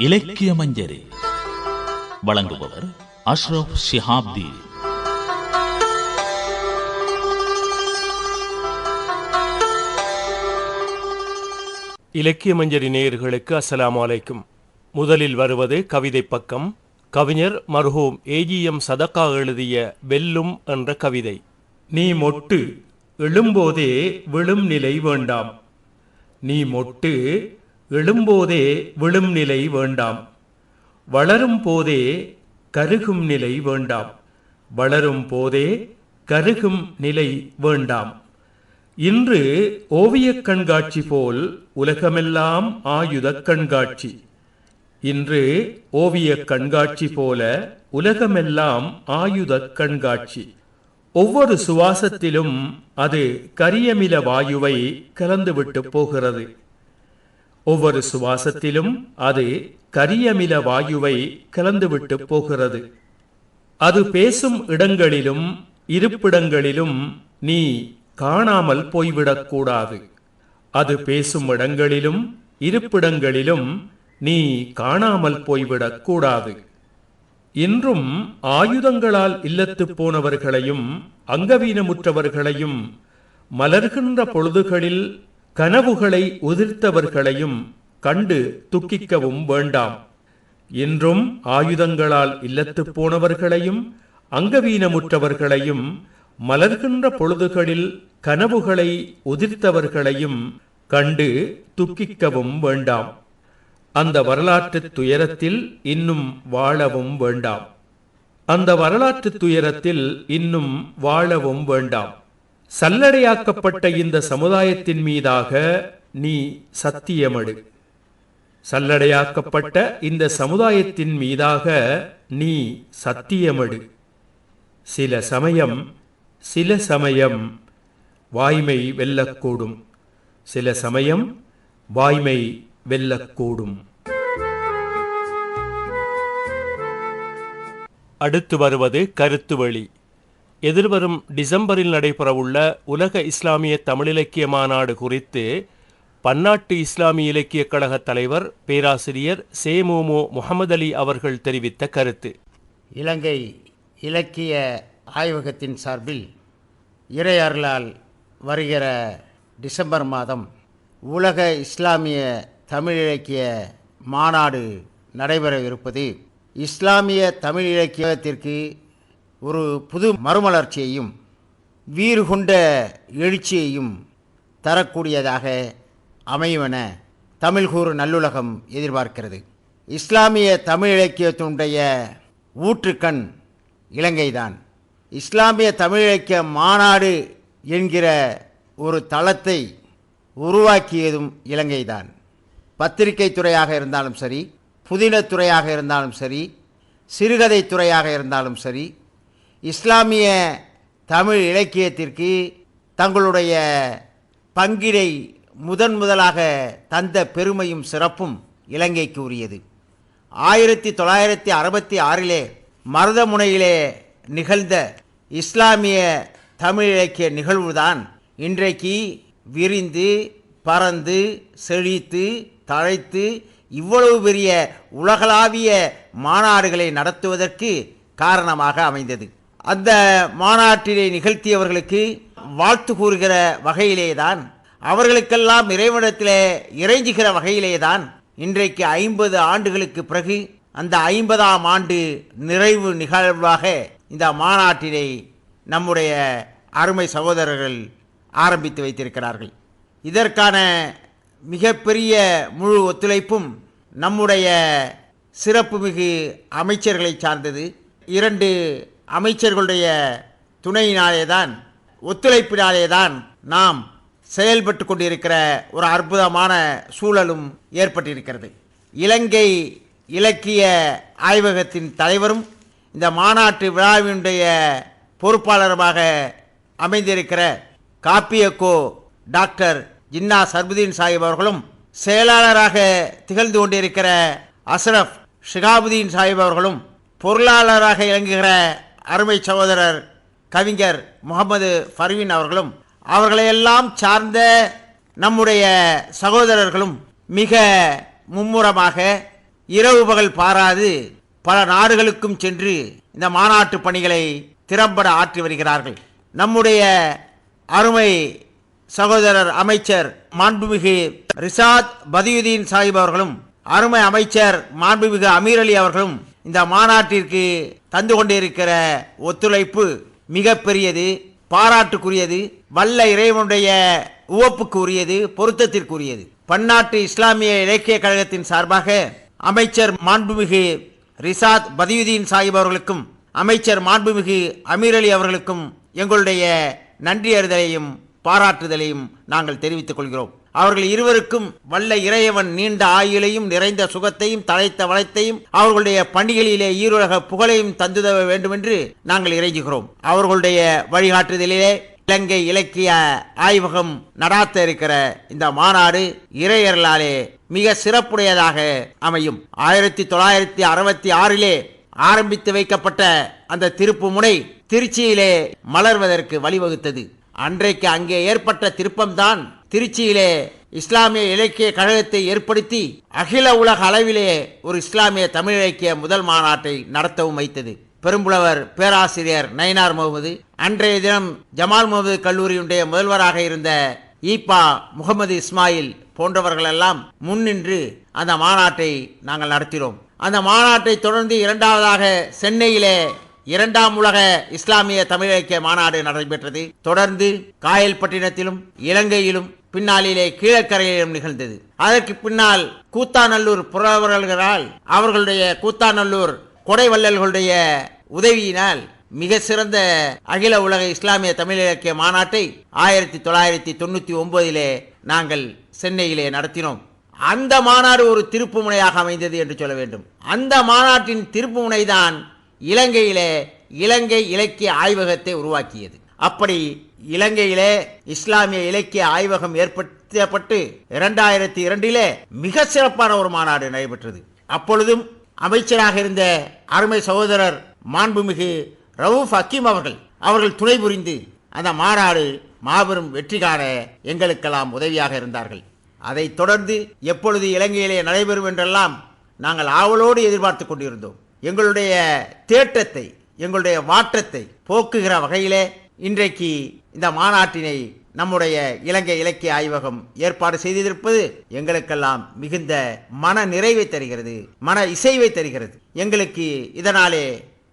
இலக்கிய மஞ்சரி. வழங்குபவர் அஷ்ரப் ஷிஹாப்தி. இலக்கிய மஞ்சரி நேயர்களுக்கு அஸ்ஸலாமு அலைக்கும். முதலில் வருவது கவிதை பக்கம். கவிஞர் மர்ஹூம் ஏஜிஎம் சதக்கா எழுதிய வெல்லும் என்ற கவிதை. நீ மொட்டு எழும்போதே விழும் நிலை வேண்டாம். நீ மொட்டு எழும்போதே விழும் நிலை வேண்டாம். வளரும் போதே கருகும் நிலை வேண்டாம். வளரும் போதே கருகும் நிலை வேண்டாம். இன்று ஓவியக் கண்காட்சி போல் உலகமெல்லாம் ஆயுதக் கண்காட்சி. இன்று ஓவியக் கண்காட்சி போல உலகமெல்லாம் ஆயுதக் கண்காட்சி. ஒவ்வொரு சுவாசத்திலும் அது கரியமில வாயுவை கலந்துவிட்டு போகிறது. ஒவ்வொரு சுவாசத்திலும் அது கரியமில வாயுவை கலந்துவிட்டு போகிறது. அது பேசும் இடங்களிலும் இருப்பிடங்களிலும் நீ காணாமல் போய்விடக்கூடாது அது பேசும் இடங்களிலும் இருப்பிடங்களிலும் நீ காணாமல் போய்விடக்கூடாது இன்றும் ஆயுதங்களால் இல்லத்துப் போனவர்களையும் அங்கவீனமுற்றவர்களையும் மலர்கின்ற பொழுதுகளில் கனவுகளை உதிர்த்தவர்களையும் கண்டு துக்கிக்கவும் வேண்டாம். இன்றும் ஆயுதங்களால் இல்லத்துப் போனவர்களையும் அங்கவீனமுற்றவர்களையும் மலர்கின்ற பொழுதுகளில் கனவுகளை உதிர்த்தவர்களையும் கண்டு துக்கிக்கவும் வேண்டாம். அந்த வரலாற்று துயரத்தில் இன்னும் வாழவும் வேண்டாம். அந்த வரலாற்றுத் துயரத்தில் இன்னும் வாழவும் வேண்டாம். சல்லடையாக்கப்பட்ட இந்த சமுதாயத்தின் மீதாக நீ சத்தியமடு. சல்லடையாக்கப்பட்ட இந்த சமுதாயத்தின் மீதாக நீ சத்தியமடு. சில சமயம் சில சமயம் வாய்மை வெல்லக்கூடும். சில சமயம் வாய்மை வெல்லக்கூடும். அடுத்து வருவது கருத்துவழி எதிர்வரும் டிசம்பரில் நடைபெறவுள்ள உலக இஸ்லாமிய தமிழிலக்கிய மாநாடு குறித்து பன்னாட்டு இஸ்லாமிய இலக்கிய கழக தலைவர் பேராசிரியர் சேமோமோ முகமது அலி அவர்கள் தெரிவித்த கருத்து. இலங்கை இலக்கிய ஆய்வகத்தின் சார்பில் இறையர்லால் வருகிற டிசம்பர் மாதம் உலக இஸ்லாமிய தமிழ் இலக்கிய மாநாடு நடைபெறவிருப்பது இஸ்லாமிய தமிழ் இலக்கியத்திற்கு ஒரு புது மறுமலர்ச்சியையும் வீறு கொண்ட எழுச்சியையும் தரக்கூடியதாக அமையுமென தமிழ்கூறு நல்லுலகம் எதிர்பார்க்கிறது. இஸ்லாமிய தமிழ் இலக்கியத்தினுடைய ஊற்றுக்கண் இலங்கைதான். இஸ்லாமிய தமிழ் இலக்கிய மாநாடு என்கிற ஒரு தளத்தை உருவாக்கியதும் இலங்கைதான். பத்திரிகை துறையாக இருந்தாலும் சரி புதினத்துறையாக இருந்தாலும் சரி சிறுகதை துறையாக இருந்தாலும் சரி இஸ்லாமிய தமிழ் இலக்கியத்திற்கு தங்களுடைய பங்கினை முதன் முதலாக தந்த பெருமையும் சிறப்பும் இலங்கைக்கு உரியது ஆயிரத்தி தொள்ளாயிரத்தி அறுபத்தி ஆறிலே மருதமுனையிலே நிகழ்ந்த இஸ்லாமிய தமிழ் இலக்கிய நிகழ்வுதான் இன்றைக்கு விரிந்து பறந்து செழித்து தழைத்து இவ்வளவு பெரிய உலகளாவிய மாநாடுகளை நடத்துவதற்கு காரணமாக அமைந்தது. அந்த மாநாட்டிலே நிகழ்த்தியவர்களுக்கு வாழ்த்து கூறுகிற வகையிலேதான் அவர்களுக்கெல்லாம் இறைவனத்திலே இறைஞ்சுகிற வகையிலேதான் இன்றைக்கு ஐம்பது ஆண்டுகளுக்கு பிறகு அந்த ஐம்பதாம் ஆண்டு நிறைவு நிகழ்வாக இந்த மாநாட்டினை நம்முடைய அருமை சகோதரர்கள் ஆரம்பித்து வைத்திருக்கிறார்கள். இதற்கான மிகப்பெரிய முழு ஒத்துழைப்பும் நம்முடைய சிறப்புமிகு அமைச்சர்களை சார்ந்தது. இரண்டு அமைச்சர்களுடைய துணையினாலே தான் ஒத்துழைப்பினாலே தான் நாம் செயல்பட்டு கொண்டிருக்கிற ஒரு அற்புதமான சூழலும் ஏற்பட்டிருக்கிறது. இலங்கை இலக்கிய ஆய்வகத்தின் தலைவரும் இந்த மாநாட்டு விழாவினுடைய பொறுப்பாளருமாக அமைந்திருக்கிற காப்பியக்கோ டாக்டர் ஜின்னா சர்புதீன் சாஹிப் அவர்களும் செயலாளராக திகழ்ந்து கொண்டிருக்கிற அஸ்ரப் ஷிகாபுதீன் சாஹிப் அவர்களும் பொருளாளராக இயங்குகிற அருமை சகோதரர் கவிஞர் முகமது ஃபர்வின் அவர்களும் அவர்களையெல்லாம் சார்ந்த நம்முடைய சகோதரர்களும் மிக மும்முரமாக இரவு பகல் பாராது பல நாடுகளுக்கும் சென்று இந்த மாநாட்டு பணிகளை திறம்பட ஆற்றி வருகிறார்கள். நம்முடைய அருமை சகோதரர் அமைச்சர் மாண்புமிகு ரிசாத் பதியுதீன் சாஹிப் அவர்களும் அருமை அமைச்சர் மாண்புமிகு அமீர் அலி அவர்களும் இந்த மாநாட்டிற்கு தந்து கொண்டிருக்கிற ஒத்துழைப்பு மிகப்பெரியது பாராட்டுக்குரியது வல்ல இறைவனுடைய உவப்புக்கு உரியது பொருத்தத்திற்குரியது. பன்னாட்டு இஸ்லாமிய இலக்கிய கழகத்தின் சார்பாக அமைச்சர் மாண்புமிகு ரிசாத் பதியுதீன் சாஹிப் அவர்களுக்கும் அமைச்சர் மாண்புமிகு அமீர் அலி அவர்களுக்கும் எங்களுடைய நன்றி அறிதலையும் பாராட்டுதலையும் நாங்கள் தெரிவித்துக் கொள்கிறோம். அவர்கள் இருவருக்கும் வல்ல இறையவன் நீண்ட ஆயுளையும் நிறைந்த சுகத்தையும் தழைத்த வளத்தையும் அவர்களுடைய பணிகளிலே ஈருலக புகழையும் தந்துதவ வேண்டும் என்று நாங்கள் இறைஞ்சுகிறோம். அவர்களுடைய வழிகாட்டுதலிலே இலங்கை இலக்கிய ஆய்வகம் நடாத்த இருக்கிற இந்த மாநாடு இறையர்களாலே மிக சிறப்புடையதாக அமையும். ஆயிரத்தி தொள்ளாயிரத்தி அறுபத்தி ஆறிலே ஆரம்பித்து வைக்கப்பட்ட அந்த திருப்பு முனை திருச்சியிலே மலர்வதற்கு வழிவகுத்தது. அன்றைக்கு அங்கே ஏற்பட்ட திருப்பம்தான் திருச்சியிலே இஸ்லாமிய இலக்கிய கழகத்தை ஏற்படுத்தி அகில உலக அளவிலே ஒரு இஸ்லாமிய தமிழ் இலக்கிய முதல் மாநாட்டை நடத்தவும் வைத்தது. பெரும்புலவர் பேராசிரியர் நயினார் முகமது அன்றைய தினம் ஜமால் முகமது கல்லூரியுடைய முதல்வராக இருந்த ஈப்பா முகமது இஸ்மாயில் போன்றவர்களெல்லாம் முன்னின்று அந்த மாநாட்டை நாங்கள் நடத்தினோம். அந்த மாநாட்டை தொடர்ந்து இரண்டாவதாக சென்னையிலே இரண்டாம் உலக இஸ்லாமிய தமிழ் இலக்கிய மாநாடு நடைபெற்றது. தொடர்ந்து காயல்பட்டினத்திலும் இலங்கையிலும் பின்னாளிலே கீழக்கரையிலும் நிகழ்ந்தது. அதற்கு பின்னால் கூத்தாநல்லூர் புறவர்களால் அவர்களுடைய கூத்தாநல்லூர் கொடைவள்ளல்களுடைய உதவியினால் மிக சிறந்த அகில உலக இஸ்லாமிய தமிழ் இலக்கிய மாநாட்டை ஆயிரத்தி தொள்ளாயிரத்தி தொண்ணூற்றி ஒன்பதிலே நாங்கள் சென்னையிலே நடத்தினோம். அந்த மாநாடு ஒரு திருப்பு முனையாக அமைந்தது என்று சொல்ல வேண்டும். அந்த மாநாட்டின் திருப்பு முனைதான் இலங்கையிலே இலங்கை இலக்கிய ஆய்வகத்தை உருவாக்கியது. அப்படி இலங்கையிலே இஸ்லாமிய இலக்கிய ஆய்வகம் ஏற்படுத்தப்பட்டு இரண்டாயிரத்தி இரண்டிலே மிக சிறப்பான ஒரு மாநாடு நடைபெற்றது. அப்பொழுதும் அமைச்சராக இருந்த அருமை சகோதரர் மாண்புமிகு ரவுஃப் ஹக்கீம் அவர்கள் அவர்கள் துணை புரிந்து அந்த மாநாடு மாபெரும் வெற்றி காண எங்களுக்கெல்லாம் உதவியாக இருந்தார்கள். அதைத் தொடர்ந்து எப்பொழுது இலங்கையிலே நடைபெறும் என்றெல்லாம் நாங்கள் ஆவலோடு எதிர்பார்த்து கொண்டிருந்தோம். எங்களுடைய தேட்டத்தை எங்களுடைய மாற்றத்தை போக்குகிற வகையிலே இன்றைக்கு இந்த மாநாட்டினை நம்முடைய இலங்கை இலக்கிய ஆய்வகம் ஏற்பாடு செய்திருப்பது எங்களுக்கெல்லாம் மிகுந்த மன நிறைவை தருகிறது மன இசைவை தருகிறது. எங்களுக்கு இதனாலே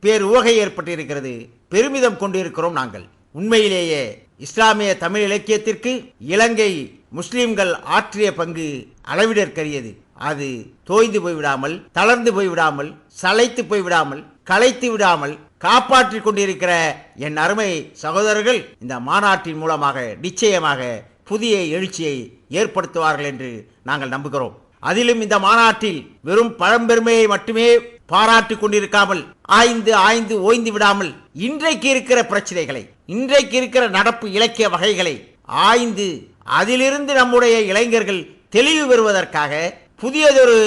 பேர் ஊகை ஏற்பட்டிருக்கிறது பெருமிதம் கொண்டிருக்கிறோம் நாங்கள். உண்மையிலேயே இஸ்லாமிய தமிழ் இலக்கியத்திற்கு இலங்கை முஸ்லிம்கள் ஆற்றிய பங்கு அளவிடற்கரியது. அது தோய்ந்து போய்விடாமல் தளர்ந்து போய்விடாமல் சளைத்து போய்விடாமல் களைத்து விடாமல் காப்பாற்றிக் கொண்டிருக்கிற என் அருமை சகோதரர்கள் இந்த மாநாட்டின் மூலமாக நிச்சயமாக புதிய எழுச்சியை ஏற்படுத்துவார்கள் என்று நாங்கள் நம்புகிறோம். அதிலும் இந்த மாநாட்டில் வெறும் பழம்பெருமையை மட்டுமே பாராட்டி கொண்டிருக்காமல் ஆய்ந்து ஆய்ந்து ஓய்ந்து விடாமல் இன்றைக்கு இருக்கிற பிரச்சனைகளை இன்றைக்கு இருக்கிற நடப்பு இலக்கிய வகைகளை ஆய்ந்து அதிலிருந்து நம்முடைய இளைஞர்கள் தெளிவு பெறுவதற்காக புதியதொரு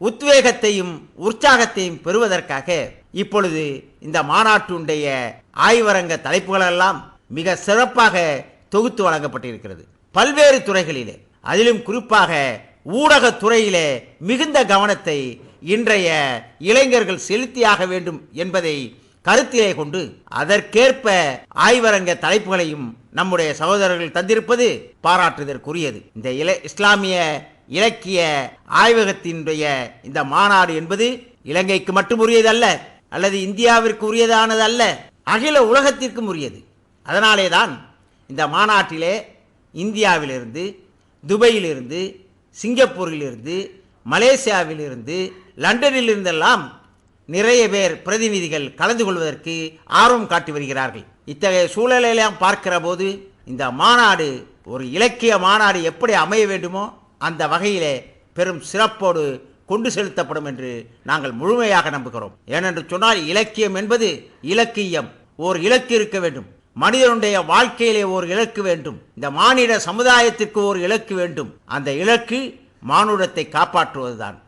உத்வேகத்தையும் உற்சாகத்தையும் பெறுவதற்காக இப்பொழுது இந்த மாநாட்டுடைய ஆய்வரங்க தலைப்புகளெல்லாம் மிக சிறப்பாக தொகுத்து வழங்கப்பட்டிருக்கிறது. பல்வேறு துறைகளிலே அதிலும் குறிப்பாக ஊடகத் துறையிலே மிகுந்த கவனத்தை இன்றைய இளைஞர்கள் செலுத்தியாக வேண்டும் என்பதை கருத்திலே கொண்டு அதற்கேற்ப ஆய்வரங்க தலைப்புகளையும் நம்முடைய சகோதரர்கள் தந்திருப்பது பாராட்டுதற்குரியது. இந்த இல இஸ்லாமிய இலக்கிய ஆய்வகத்தினுடைய இந்த மாநாடு என்பது இலங்கைக்கு மட்டும் உரியதல்ல அல்லது இந்தியாவிற்கு உரியதானது அல்ல அகில உலகத்திற்கும் உரியது அதனாலே தான் இந்த மாநாட்டிலே இந்தியாவிலிருந்து துபையிலிருந்து சிங்கப்பூரிலிருந்து மலேசியாவிலிருந்து லண்டனிலிருந்தெல்லாம் நிறைய பேர் பிரதிநிதிகள் கலந்து கொள்வதற்கு ஆர்வம் காட்டி வருகிறார்கள். இத்தகைய சூழலெல்லாம் பார்க்கிற போது இந்த மாநாடு ஒரு இலக்கிய மாநாடு எப்படி அமைய வேண்டுமோ அந்த வகையிலே பெரும் சிறப்போடு கொண்டு செலுத்தப்படும் என்று நாங்கள் முழுமையாக நம்புகிறோம். ஏனென்று சொன்னால் இலக்கியம் என்பது இலக்கியம். ஓர் இலக்கு இருக்க வேண்டும். மனிதனுடைய வாழ்க்கையிலே ஒரு இலக்கு வேண்டும். இந்த மானிட சமுதாயத்திற்கு ஒரு இலக்கு வேண்டும். அந்த இலக்கு மானுடத்தை காப்பாற்றுவதுதான்.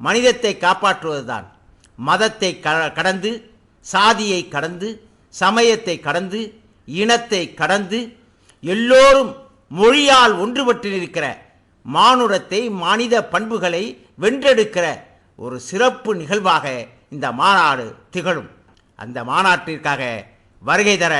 மனிதத்தை காப்பாற்றுவதுதான். மதத்தை கடந்து சாதியை கடந்து சமயத்தை கடந்து இனத்தை கடந்து எல்லோரும் மொழியால் ஒன்றுபட்டிருக்கிற மானுடத்தை மனித பண்புகளை வென்றெடுக்கிற ஒரு சிறப்பு நிகழ்வாக இந்த மாநாடு திகழும். அந்த மாநாட்டிற்காக வருகை தர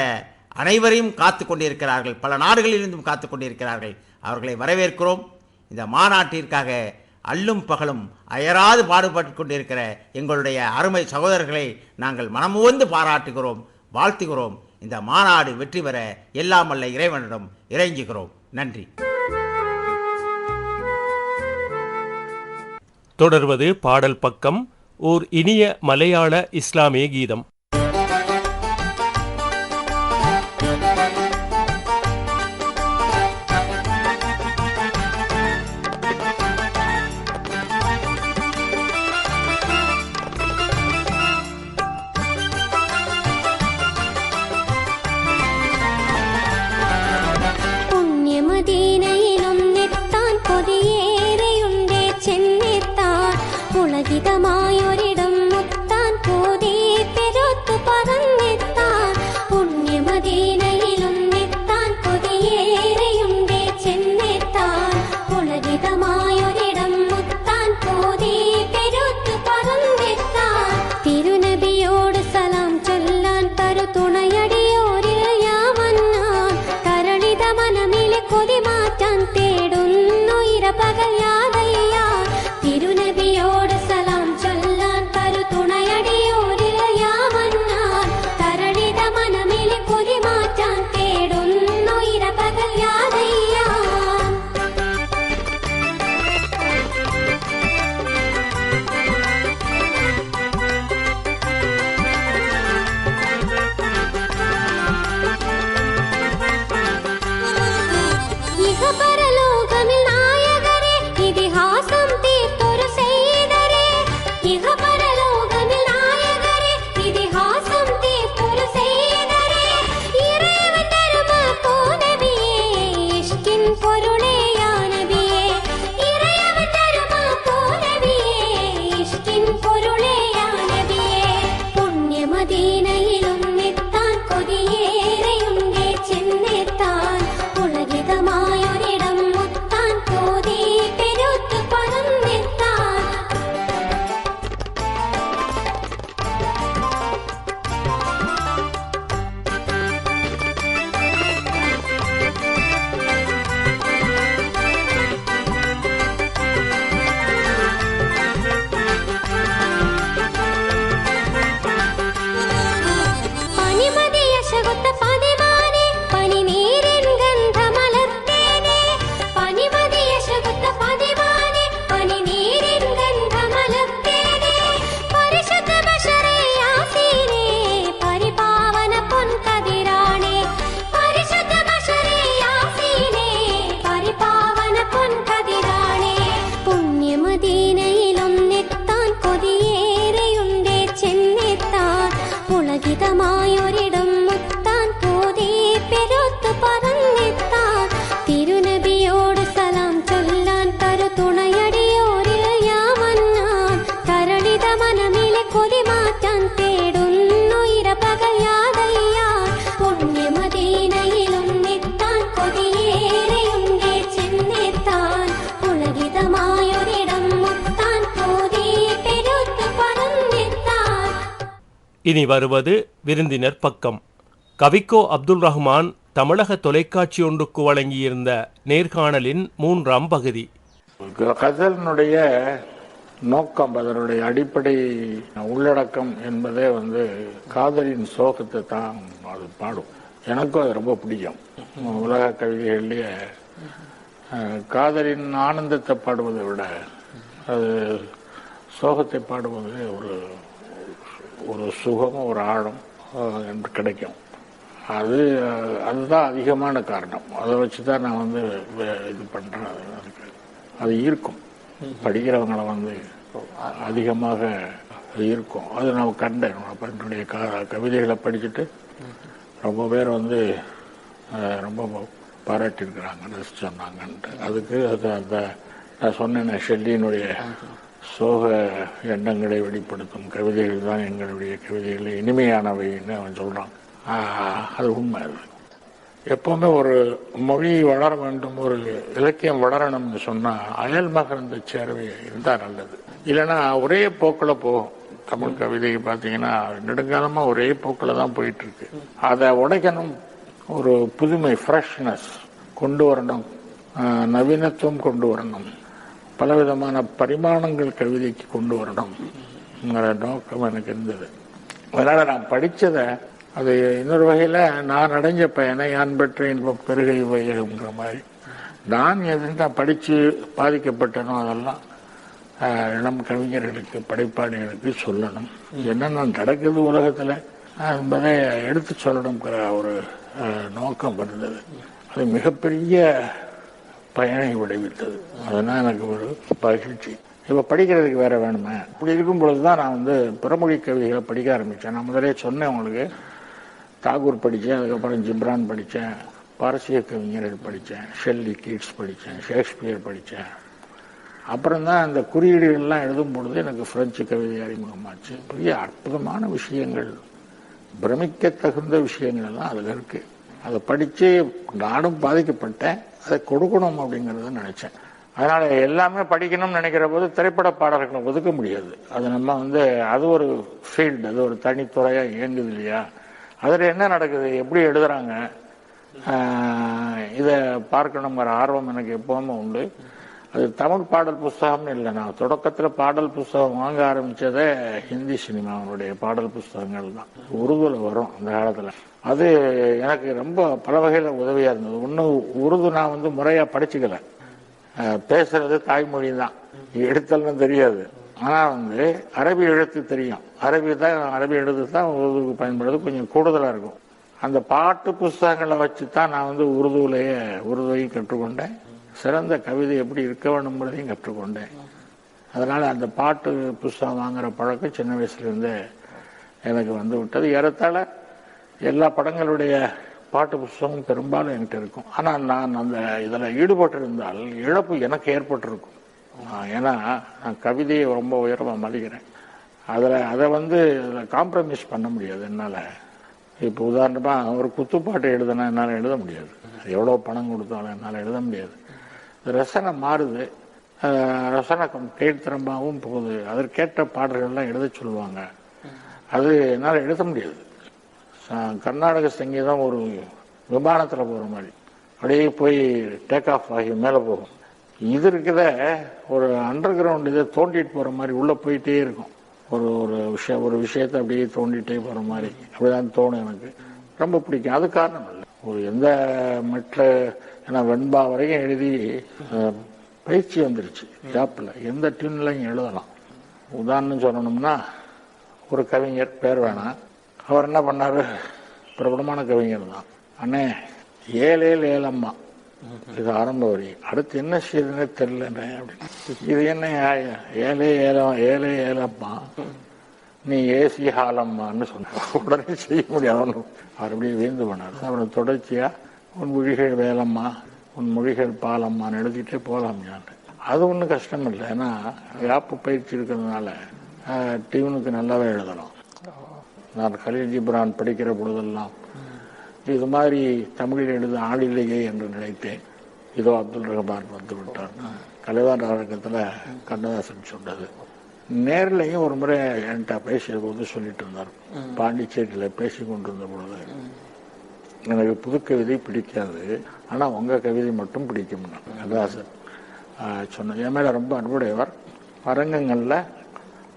அனைவரையும் காத்து கொண்டிருக்கிறார்கள். பல நாடுகளிலிருந்தும் காத்து கொண்டிருக்கிறார்கள். அவர்களை வரவேற்கிறோம். இந்த மாநாட்டிற்காக அல்லும் பகலும் அயராது பாடுபட்டு கொண்டிருக்கிற எங்களுடைய அருமை சகோதரர்களை நாங்கள் மனமுவந்து பாராட்டுகிறோம் வாழ்த்துகிறோம். இந்த மாநாடு வெற்றி பெற எல்லாம் அல்ல இறைவனிடம் இறைஞ்சுகிறோம். நன்றி. தொடர்வது பாடல் பக்கம் ஓர் இனிய மலையாள இஸ்லாமிய கீதம். 你的梦。இனி வருவது விருந்தினர் பக்கம். கவிக்கோ அப்துல் ரஹ்மான் தமிழக தொலைக்காட்சி ஒன்றுக்கு வழங்கியிருந்த நேர்காணலின் மூன்றாம் பகுதி. கதலினுடைய நோக்கம் அதனுடைய அடிப்படை உள்ளடக்கம் என்பதே வந்து காதலின் சோகத்தை தான் அது பாடும். எனக்கும் அது ரொம்ப பிடிக்கும். உலக கவிதைகள்லேயே காதலின் ஆனந்தத்தை பாடுவதை விட அது சோகத்தை பாடுவது ஒரு ஒரு சுகம் ஒரு ஆழம் என்று கிடைக்கும். அது அதுதான் அதிகமான காரணம். அதை வச்சு தான் நான் வந்து வே- இது பண்ணுறேன் அதுக்கு அது ஈர்க்கும் படிக்கிறவங்களை வந்து அதிகமாக ஈர்க்கும் அது நான் கண்டேன். அப்ப என்னுடைய க- கவிதைகளை படிச்சுட்டு ரொம்ப பேர் வந்து ரொம்ப பாராட்டியிருக்கிறாங்க. ரசிச்சு சொன்னாங்கன்ட்டு அதுக்கு அது அந்த நான் சொன்னேன் ஷெல்லியினுடைய சோக எண்ணங்களை வெளிப்படுத்தும் கவிதைகள் தான் எங்களுடைய கவிதைகள். இனிமையானவைன்னு அவன் சொல்கிறான் அது உண்மை அது. எப்பவுமே ஒரு மொழி வளர வேண்டும் ஒரு இலக்கியம் வளரணும்னு சொன்னால் அயல் மகர்ந்த சேர்வை இருந்தால் நல்லது. இல்லைன்னா ஒரே போக்கில் போகும். தமிழ் கவிதையை பார்த்தீங்கன்னா நெடுங்காலமாக ஒரே போக்கில் தான் போயிட்டுருக்கு. அதை உடைக்கணும் ஒரு புதுமை ஃப்ரெஷ்னஸ் கொண்டு வரணும். நவீனத்துவம் கொண்டு வரணும். பலவிதமான பரிமாணங்கள் கவிதைக்கு கொண்டு வரணும்ங்கிற நோக்கம் எனக்கு இருந்தது. அதனால் நான் படித்ததை அது இன்னொரு வகையில் நான் அடைஞ்ச பயனை யான் பெற்ற இன்பம் பெருகை வையகம்ங்கிற மாதிரி. நான் எது நான் படிச்சு பாதிக்கப்பட்டனோ அதெல்லாம் இளம் கவிஞர்களுக்கு படைப்பாளிகளுக்கு சொல்லணும். என்னென்ன நடக்குது உலகத்தில் என்பதை எடுத்து சொல்லணுங்கிற ஒரு நோக்கம் இருந்தது. அது மிகப்பெரிய பயனை விளைவித்தது அதனால் எனக்கு ஒரு மகிழ்ச்சி. இப்போ படிக்கிறதுக்கு வேற வேணுமே? இப்படி இருக்கும் பொழுதுதான் நான் வந்து பிறமொழி கவிதைகளை படிக்க ஆரம்பித்தேன். நான் முதலே சொன்னேன் உங்களுக்கு. தாகூர் படித்தேன் அதுக்கப்புறம் ஜிப்ரான் படித்தேன் பாரசீக கவிஞர்கள் படித்தேன் ஷெல்லி கீட்ஸ் படித்தேன் ஷேக்ஸ்பியர் படித்தேன். அப்புறம் தான் அந்த குறியீடுகள்லாம் எழுதும் பொழுது எனக்கு பிரெஞ்சு கவிதை அறிமுகமாச்சு. பெரிய அற்புதமான விஷயங்கள் பிரமிக்க தகுந்த விஷயங்கள் எல்லாம் அதில் இருக்குது அதை படித்து நானும் பாதிக்கப்பட்டேன். அதை கொடுக்கணும் அப்படிங்கிறத நினைச்சேன். அதனால எல்லாமே படிக்கணும்னு நினைக்கிற போது திரைப்பட பாடல்களை ஒதுக்க முடியாது. அது நம்ம வந்து அது ஒரு ஃபீல்டு அது ஒரு தனித்துறையா இயங்குது இல்லையா? அதில் என்ன நடக்குது? எப்படி எழுதுறாங்க? இதை பார்க்கணுங்கிற ஆர்வம் எனக்கு எப்பவுமே உண்டு. அது தமிழ் பாடல் புஸ்தகம்னு இல்லை. நான் தொடக்கத்தில் பாடல் புஸ்தகம் வாங்க ஆரம்பித்ததே ஹிந்தி சினிமாவுடைய பாடல் புஸ்தகங்கள் தான். உருதுல வரும் அந்த காலத்தில். அது எனக்கு ரொம்ப பல வகையில் உதவியாக இருந்தது. ஒன்று உருது நான் வந்து முறையாக படிச்சுக்கல. பேசுறது தாய்மொழி தான். எடுத்தல்னு தெரியாது. ஆனால் வந்து அரபி எழுத்து தெரியும். அரபி தான் அரபி எழுத்து தான் உருதுக்கு பயன்படுறது கொஞ்சம் கூடுதலாக இருக்கும். அந்த பாட்டு புஸ்தகங்களை வச்சு தான் நான் வந்து உருதுலேயே உருதுவையும் கற்றுக்கொண்டேன். சிறந்த கவிதை எப்படி இருக்க வேணுங்கிறதையும் கற்றுக்கொண்டேன். அதனால் அந்த பாட்டு புஸ்தகம் வாங்குகிற பழக்கம் சின்ன வயசுலேருந்தே எனக்கு வந்து விட்டது. ஏறத்தாழ எல்லா படங்களுடைய பாட்டு புஸ்தகம் பெரும்பாலும் என்கிட்ட இருக்கும். ஆனால் நான் அந்த இதில் ஈடுபட்டிருந்தால் இழப்பு எனக்கு ஏற்பட்டிருக்கும். ஏன்னா நான் கவிதையை ரொம்ப உயரமாக மதிக்கிறேன். அதில் அதை வந்து அதில் காம்ப்ரமைஸ் பண்ண முடியாது. என்னால் இப்போ உதாரணமாக ஒரு குத்துப்பாட்டு எழுதுனா என்னால் எழுத முடியாது. எவ்வளோ பணம் கொடுத்தாலும் என்னால் எழுத முடியாது. ரசனை மாறுது. ஆஹ் ரசனை கீழ்த்தரமாகவும் போகுது. அதற்கேற்ற பாடல்கள்லாம் எழுத சொல்லுவாங்க. அது என்னால் எழுத முடியாது. கர்நாடக சங்கீதம் ஒரு விமானத்தில் போகிற மாதிரி. அப்படியே போய் டேக் ஆஃப் ஆகி மேலே போகும். இது இருக்குத ஒரு அண்டர் கிரவுண்ட் இதை தோண்டிட்டு போகிற மாதிரி உள்ளே போயிட்டே இருக்கும். ஒரு ஒரு விஷயம் ஒரு விஷயத்தை அப்படியே தோண்டிகிட்டே போகிற மாதிரி. அப்படிதான் தோணும் எனக்கு. ரொம்ப பிடிக்கும். அது காரணம் இல்லை. ஒரு எந்த மெட்டில் ஏன்னா வெண்பா வரைக்கும் எழுதி பயிற்சி வந்துருச்சு ஜாப்பில் எந்த டியூன்லையும் எழுதலாம். உதாரணம் சொல்லணும்னா ஒரு கவிஞர் பேர் வேணாம். அவர் என்ன பண்ணாரு? பிரபலமான கவிஞர் தான். அண்ணே ஏழே ஏழம்மா. இது ஆரம்ப வரி. அடுத்து என்ன செய்யுதுன்னே தெரியலண்ணே அப்படின்னு. இது என்ன ஏழே ஏழம் ஏழே ஏழம்மா. நீ ஏசி ஹாலம்மான்னு சொன்னார் உடனே செய்ய முடியாது. அப்படியே வீழ்ந்து போனார். அவனை தொடர்ச்சியா உன் மொழிகள் வேலம்மா உன் மொழிகள் பாலம்மான்னு எழுதிட்டே போகலாம் ஞான் அது ஒன்றும் கஷ்டம் இல்லை. ஏன்னா யாப்பு பயிற்சி இருக்கிறதுனால டியூனுக்கு நல்லாவே எழுதலாம் நான் கலீல் ஜிப்ரான் படிக்கிற பொழுதெல்லாம் இது மாதிரி தமிழில் எழுத ஆளில்லையே என்று நினைத்தேன். இதோ அப்துல் ரஹ்மான் வந்து விட்டார் கலைவார் அரங்கத்தில் கண்ணதாசன் சொன்னது. நேர்லையும் ஒரு முறை என்கிட்ட பேசிய போது சொல்லிட்டு இருந்தார். பாண்டிச்சேரியில் பேசி கொண்டிருந்த பொழுது எனக்கு புது கவிதை பிடிக்காது. ஆனா உங்க கவிதை மட்டும் பிடிக்கும். கண்ணதாசன் ஆஹ், சொன்னது என் மேல ரொம்ப அன்புடையவர். அரங்கங்கள்ல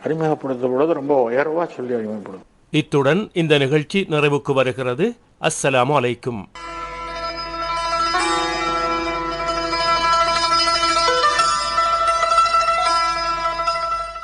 அறிமுகப்படுத்த பொழுது ரொம்ப உயர்வா சொல்லி அறிமுகப்படுத்தும். இத்துடன் இந்த நிகழ்ச்சி நிறைவுக்கு வருகிறது. அஸ்ஸலாமு அலைக்கும்.